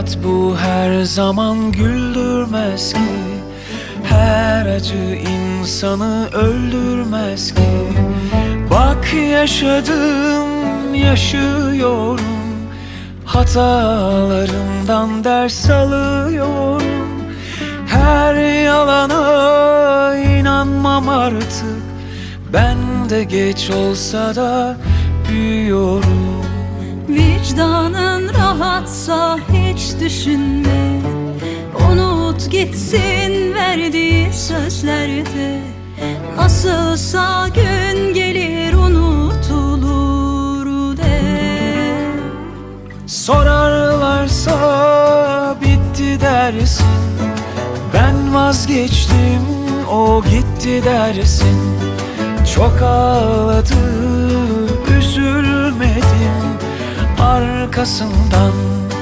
Hayat bu her zaman güldürmez ki. Her acı insanı öldürmez ki. Bak yaşadım, yaşıyorum. Hatalarımdan ders alıyorum. Her yalana inanmam artık. Ben de geç olsa da büyüyorum. Vicdanın rahatsa hiç düşünme. Unut gitsin verdiği sözlerde. Nasılsa gün gelir unutulur de. Sorarlarsa bitti dersin. Ben vazgeçtim o gitti dersin. Çok ağladı Arkasından